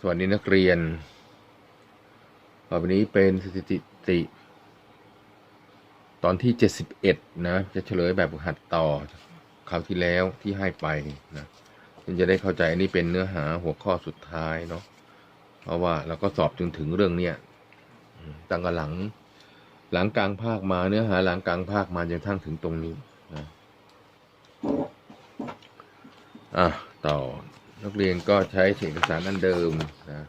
สวัสดีนักเรียนต่อไปนี้เป็นสถิติ ตอนที่ 71 นะ จะเฉลยแบบหัดต่อคราวที่แล้วที่ให้ไปนะมันจะได้เข้าใจอันนี้เป็นเนื้อหาหัวข้อสุดท้ายเนาะ เพราะว่าเราก็สอบจนถึงเรื่องเนี้ยตั้งแต่หลัง หลังกลางภาคมาเนื้อหาหลังกลางภาคมาจนทั้งถึงตรงนี้นะ อะ ต่อ นักเรียนก็ใช้เอกสารอันเดิมนะ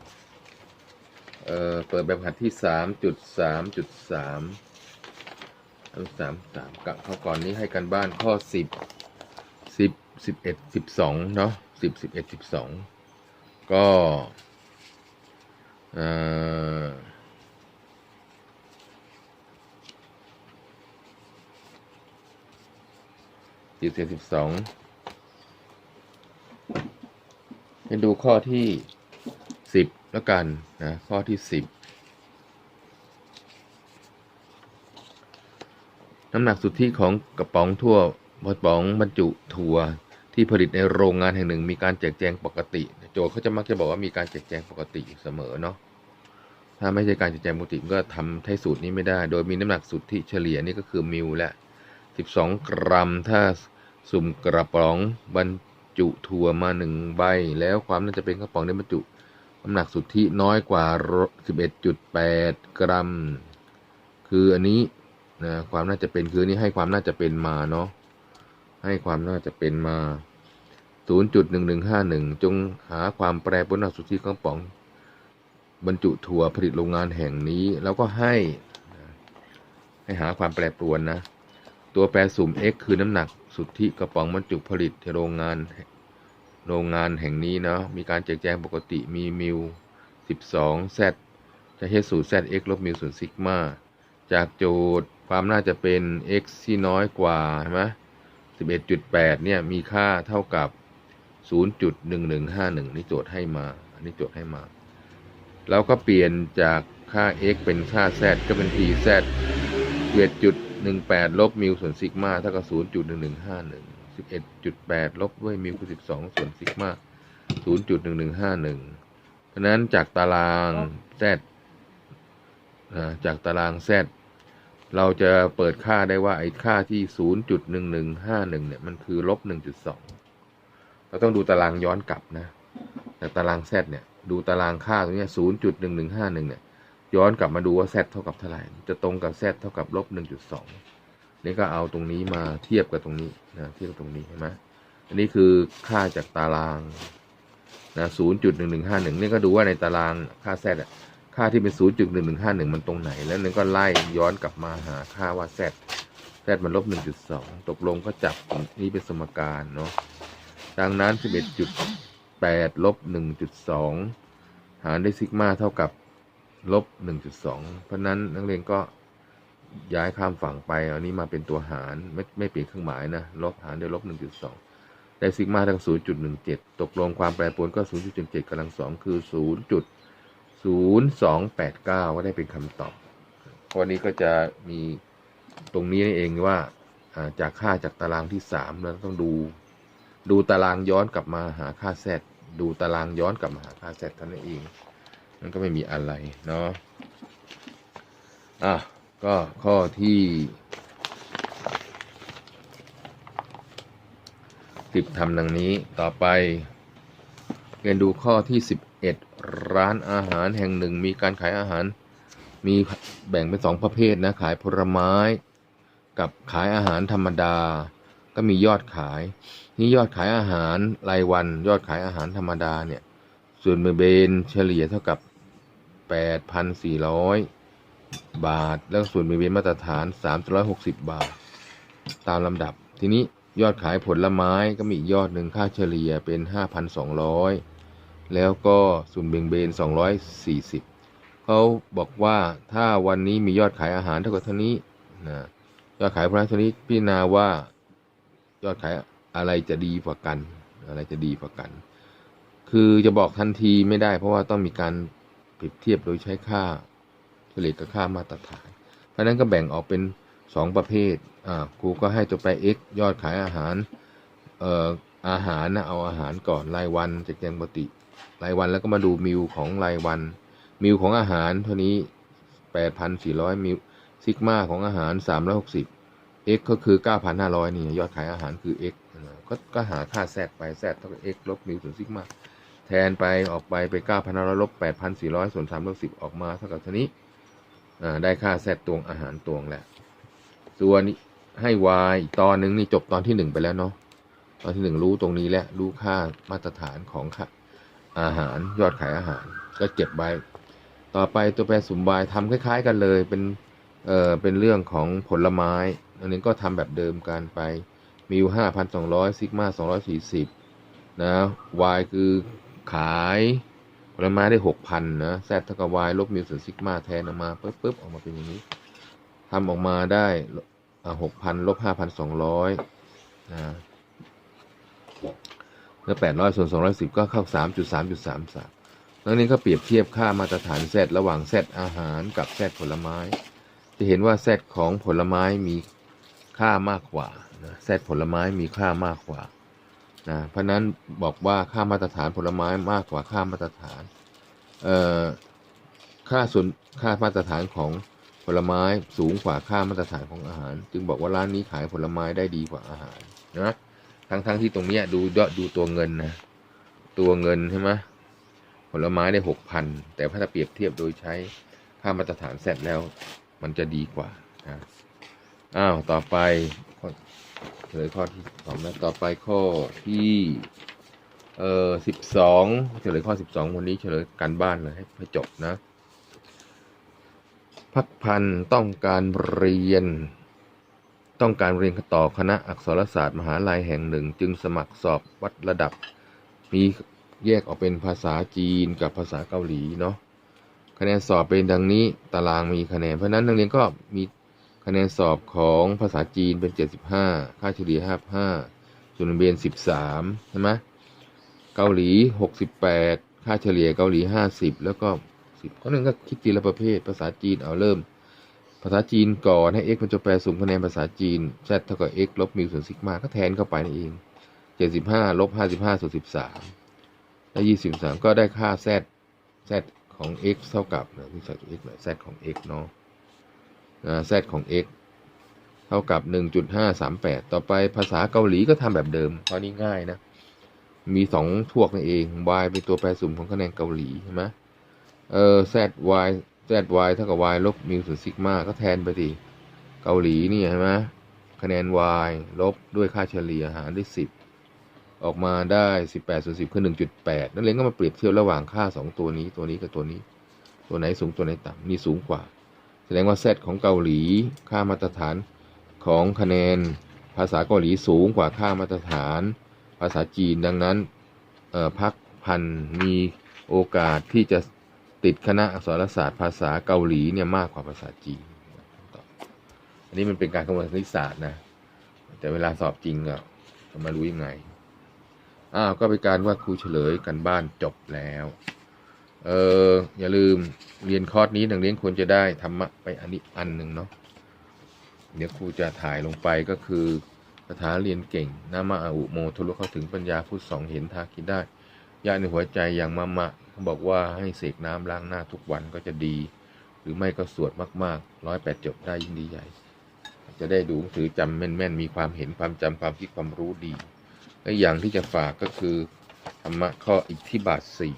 เอ่อเปิดแบบหัดที่สามจุดสามจุดสามสามสามกับเขาก่อนนี้ให้กันบ้านข้อสิบสิบสิบเอ็ดสิบสองเนาะสิบสิบเอ็ดสิบสองก็เอ่อสิบเอ็ดสิบสอง ไปดูข้อที่สิบแล้วกันนะข้อที่สิบน้ำหนักสุทธิของกระป๋องทั่วกระป๋องบรรจุถั่วที่ผลิตในโรงงานแห่งหนึ่ง มีการแจกแจงปกติ โจทย์เขาจะมักจะบอกว่ามีการแจกแจงปกติอยู่เสมอเนาะถ้าไม่ใช่การแจกแจงปกติก็ทำให้สูตรนี้ไม่ได้ โดยมีน้ำหนักสุทธิเฉลี่ยนี่ก็คือมิลและ 12 กรัม ถ้าสุ่มกระป๋องบรร จุถั่วมาหนึ่งใบ แล้วความน่าจะเป็นกระป๋องในบรรจุน้ำหนักสุทธิน้อยกว่า 11.8 กรัม คืออันนี้นะความน่าจะเป็นคือนี้ให้ความน่าจะเป็นมาเนาะให้ความน่าจะเป็นมา 0.1151 จงหาความแปรปรวนน้ำหนักสุทธิของกระป๋อง บรรจุถั่วผลิตโรงงานแห่งนี้ แล้วก็ให้ ให้หาความแปรปรวนนะ ตัวแปรสุ่ม x คือน้ำหนัก สุทธิกระป๋องบรรจุผลิตโรงงานโรงงานแห่งนี้เนาะมีการแจกแจงปกติมีมิล12 z จะให้สูตร z x ลบมิลส่วนซิกมาจากโจทย์ความน่าจะเป็น x ที่น้อยกว่าใช่ไหม11.8 เนี่ยมีค่าเท่ากับ 0.1151 นี่โจทย์ให้มา อันนี้โจทย์ให้มา แล้วก็เปลี่ยนจากค่า x เป็นค่า z ก็เป็น p z หนึ่งแปดลบมิวส่วนซิกมาเท่ากับศูนย์จุดหนึ่งหนึ่งห้าหนึ่งสิบเอ็ดจุดแปดลบด้วยมิวคูอสิบสองส่วนซิกมาศูนย์จุดหนึ่งหนึ่งห้าหนึ่งเพราะนั้นจากตารางแซดจากตารางแซดเราจะเปิดค่าได้ว่าไอ้ค่าที่ศูนย์จุดหนึ่งหนึ่งห้าหนึ่งเนี่ยมันคือลบหนึ่งจุดสองเราต้องดูตารางย้อนกลับนะแต่ตารางแซดเนี่ยดูตารางค่าตรงนี้ศูนย์จุดหนึ่งหนึ่งห้าหนึ่งเนี่ย ย้อนกลับมาดูว่า z เท่ากับเท่าไหร่ จะตรงกับ z เท่ากับลบ1.2นี่ก็เอาตรงนี้มาเทียบกับตรงนี้นะเทียบกับตรงนี้เห็นไหมอันนี้คือค่าจากตารางนะ0.1151นี่ก็ดูว่าในตารางค่า z อะค่าที่เป็น0.1151มันตรงไหน แล้วนั่ก็ไล่ย้อนกลับมาหาค่าว่า z z มันลบ1.2ตกลงก็จับนี้เป็นสมการเนาะดังนั้น11.8ลบ1.2หารด้วยซิกมาเท่ากับ ลบ 1.2 เพราะฉะนั้นนักเรียนก็ย้ายข้ามฝั่งไปอานี้มาเป็นตัวหารไม่ไม่เปลี่ยนเครื่องหมายนะลบหารด้วยลบ 1.2 ได้ซิกมาเท่ากับ0.17 ตกลงความแปรปรวนก็ 0.17กำลังสองคือ 0.0289 ก็ได้เป็นคำตอบวันนี้ก็จะมีตรงนี้นี่เองว่าจากค่าจากตารางที่ 3 เราต้องดู ดูตารางย้อนกลับมาหาค่า z ดูตารางย้อนกลับมาหาค่า z เท่านเอง มันก็ไม่มีอะไรเนาะอะก็ข้อที่สิบทำดังนี้ต่อไปเรียนดูข้อที่สิบเอ็ดร้านอาหารแห่งหนึ่งมีการขายอาหาร มีแบ่งเป็นสองประเภทนะ ขายผลไม้ กับขายอาหารธรรมดา ก็มียอดขาย นี่ยอดขายอาหารรายวัน ยอดขายอาหารธรรมดาเนี่ย ส่วนเบเบนเฉลี่ยเท่ากับ 8,400 บาท แล้วส่วนเบเบนมาตรฐาน 360 บาท ตามลำดับ ทีนี้ยอดขายผลไม้ก็มีอีกยอดหนึ่งค่าเฉลี่ยเป็น 5,200 แล้วก็ส่วนเบงเบน 240 เขาบอกว่าถ้าวันนี้มียอดขายอาหารเท่ากับเท่านี้นะยอดขายผลไม้เท่านี้พิจารณาว่ายอดขายอะไรจะดีกว่ากัน อะไรจะดีกว่ากัน คือจะบอกทันทีไม่ได้เพราะว่าต้องมีการ เปรียบเทียบโดยใช้ค่าเฉลี่ยกับค่ามาตรฐาน เพราะนั้นก็แบ่งออกเป็นสองประเภทอ่าครูก็ให้ตัวแปร x ยอดขายอาหารเอ่ออาหารนะเอาอาหารก่อนรายวันจากแจงปกติ รายวันแล้วก็มาดูมิวของรายวัน มิวของอาหารเท่านี้แปดพันสี่ร้อยมิวซิกมาของอาหารสามร้อยหกสิบ x ก็คือเก้าพันห้าร้อยนี่ยอดขายอาหารคือ x ก็ก็หาค่า z ไป z เท่ากับ x ลบมิวส่วนซิกมา แทนไปออกไปไปเก้าพันห้าร้อยลบแปดพันสี่ร้อยส่วนสามร้อยสิบออกมาเท่ากับเท่านี้ได้ค่า z ตวงอาหารตวงแหละส่วนให้ y อีกตอนหนึ่งนี่จบตอนที่หนึ่งไปแล้วเนาะตอนที่หนึ่งรู้ตรงนี้แล้วรู้ค่ามาตรฐานของค่าอาหารยอดขายอาหาร ก็เก็บไว้ต่อไปตัวแปรสุ่ม y ทำคล้าย ๆ กันเลยเป็นเอ่อเป็นเรื่องของผลไม้อันนี้ก็ทำแบบเดิมกันไปมิวห้าพันสองร้อยซิกมาสองร้อยสี่สิบนะ y คือ ขายผลไม้ได้หกพันนะ z เท่ากับ y ลบมิวส่วนซิกมาแทนออกมาปุ๊บปุ๊บออกมาเป็นอย่างนี้ทำออกมาได้หกพันลบห้าพันสองร้อยนะแล้วแปดร้อยส่วนสองร้อยสิบก็เข้าสามจุดสามจุดสามสามแล้วนี้ก็เปรียบเทียบค่ามาตรฐาน z ระหว่าง z อาหารกับ z ผลไม้ จะเห็นว่า z ของผลไม้มีค่ามากกว่านะแซดผลไม้มีค่ามากกว่า นะเพราะนั้นบอกว่าค่ามาตรฐานผลไม้มากกว่าค่ามาตรฐานเอ่อค่าส่วนค่ามาตรฐานของผลไม้สูงกว่าค่ามาตรฐานของอาหาร จึงบอกว่าร้านนี้ขายผลไม้ได้ดีกว่าอาหารนะทั้งทั้งที่ตรงเนี้ยดูยอดดูตัวเงินนะตัวเงินใช่ไหมผลไม้ได้หกพันแต่ถ้าเปรียบเทียบโดยใช้ค่ามาตรฐานเสร็จแล้ว มันจะดีกว่านะอ้าวต่อไป เฉลยข้อที่สองนะต่อไปข้อที่เอ่อสิบสองเฉลยข้อสิบสองวันนี้เฉลยการบ้านเลยให้จบนะ พักพันต้องการเรียน ต้องการเรียนต่อคณะอักษรศาสตร์มหาลัยแห่งหนึ่ง จึงสมัครสอบวัดระดับ มีแยกออกเป็นภาษาจีนกับภาษาเกาหลีเนาะคะแนนสอบเป็นดังนี้ตารางมีคะแนน เพราะฉะนั้นนักเรียนก็มี คะแนนสอบของภาษาจีนเป็น 75 ค่าเฉลี่ย 55 ส่วนเบียน 13 ใช่ไหมเกาหลี 68 ค่าเฉลี่ยเกาหลี 50 แล้วก็ 10ข้อหนึ่งก็คิดทีละประเภท ภาษาจีนเอาเริ่ม ภาษาจีนก่อนให้ x มันจะแปลสุ่มคะแนนภาษาจีน z เท่ากับ x ลบมิวส่วนซิกมา ก็แทนเข้าไปนั่นเอง 75 ลบ 55 ส่วน 13และ23 ก็ได้ค่า z z ของ x เท่ากับนะที่ใส่ตัว x หน่อย z ของ x เนาะ z ของ x เท่ากับ 1.538 ต่อไปภาษาเกาหลีก็ทำแบบเดิมตอนนี้ง่ายนะ มีสองพวกนั่นเอง y เป็นตัวแปรสุ่มของคะแนนเกาหลีใช่ไหมเออ z y z y เท่ากับ y ลบมิวส่วนซิกมาก็แทนไปดิเกาหลีนี่ใช่ไหมคะแนน y ลบด้วยค่าเฉลี่ยหารด้วย 10 ออกมาได้ 18ส่วน10 คือ 1.8 นั่นเองก็มาเปรียบเทียบระหว่างค่า 2 ตัวนี้ ตัวนี้กับตัวนี้ ตัวไหนสูงตัวไหนต่ำนี่สูงกว่า แสดงว่า z ของเกาหลีค่ามาตรฐานของคะแนนภาษาเกาหลีสูงกว่าค่ามาตรฐาน ภาษาจีนดังนั้นพักพันมีโอกาสที่จะติดคณะอักษรศาสตร์ภาษาเกาหลีเนี่ยมากกว่าภาษาจีน อันนี้มันเป็นการคำนวณคณิตศาสตร์นะ แต่เวลาสอบจริงอะจะมารู้ยังไง อ้าว ก็เป็นการว่าครูเฉลยกันบ้านจบแล้ว เอออย่าลืมเรียนคอร์สนี้นักเรียนควรจะได้ธรรมะไปอันนี้อันหนึ่งเนาะเดี๋ยวครูจะถ่ายลงไปก็คือคาถาเรียนเก่งนามาอาอุโมทะลุเข้าถึงปัญญาผู้สองเห็นทาคิดได้ยาในหัวใจอย่างมามะเขาบอกว่าให้เสกน้ำล้างหน้าทุกวันก็จะดี หรือไม่ก็สวดมากๆร้อยแปดจบได้ยิ่งดีใหญ่ จะได้ดูหนังสือจำแม่นๆ มีความเห็นความจำความคิดความรู้ดีและอย่างที่จะฝากก็คือธรรมะข้ออิทธิบาทสี่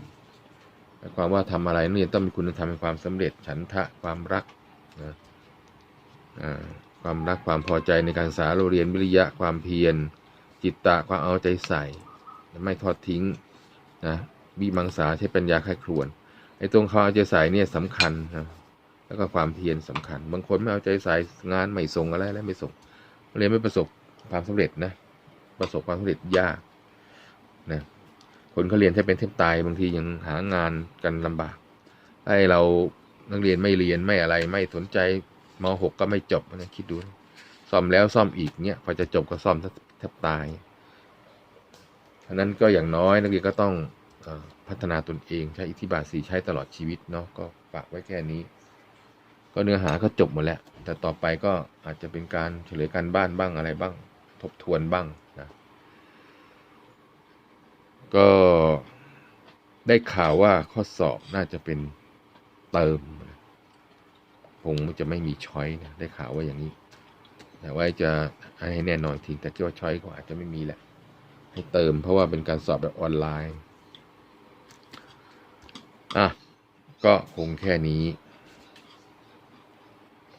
หมายความว่าทำอะไรนักเรียนต้องมีคุณธรรมในความสำเร็จฉันทะความรักนะความรักความพอใจในการศึกษาเราเรียนวิริยะความเพียร จิตตะความเอาใจใส่ ไม่ทอดทิ้งนะวิมังสาใช้ปัญญาค่ายครวนไอ้ตรงความเอาใจใส่เนี่ยสำคัญนะแล้วก็ความเพียรสำคัญ บางคนไม่เอาใจใส่งานไม่ส่งอะไรแล้วไม่ส่งเรียนไม่ประสบความสำเร็จนะประสบความสำเร็จยากนะ คนเขาเรียนแทบเป็นแทบตายบางทียังหางานกันลำบากไอ้เรานักเรียนไม่เรียนไม่อะไรไม่สนใจมหกก็ไม่จบนะคิดดูซ่อมแล้วซ่อมอีกเนี่ยพอจะจบก็ซ่อมแทบตายเพราะนั้นก็อย่างน้อยนักเรียนก็ต้องอพัฒนาตนเองใช้อิทธิบาทสีใช้ตลอดชีวิตเนาะก็ฝากไว้แค่นี้ ก็เนื้อหาก็จบหมดแล้ว แต่ต่อไปก็อาจจะเป็นการเฉลยการบ้านบ้างอะไรบ้าง ทบทวนบ้าง ก็ได้ข่าวว่าข้อสอบน่าจะเป็นเติม คงจะไม่มีช้อยนะได้ข่าวว่าอย่างนี้ แต่ว่าจะให้แน่นอนทีแต่คิดว่าช้อยก็อาจจะไม่มีแหละ ให้เติมเพราะว่าเป็นการสอบแบบออนไลน์ อะ ก็คงแค่นี้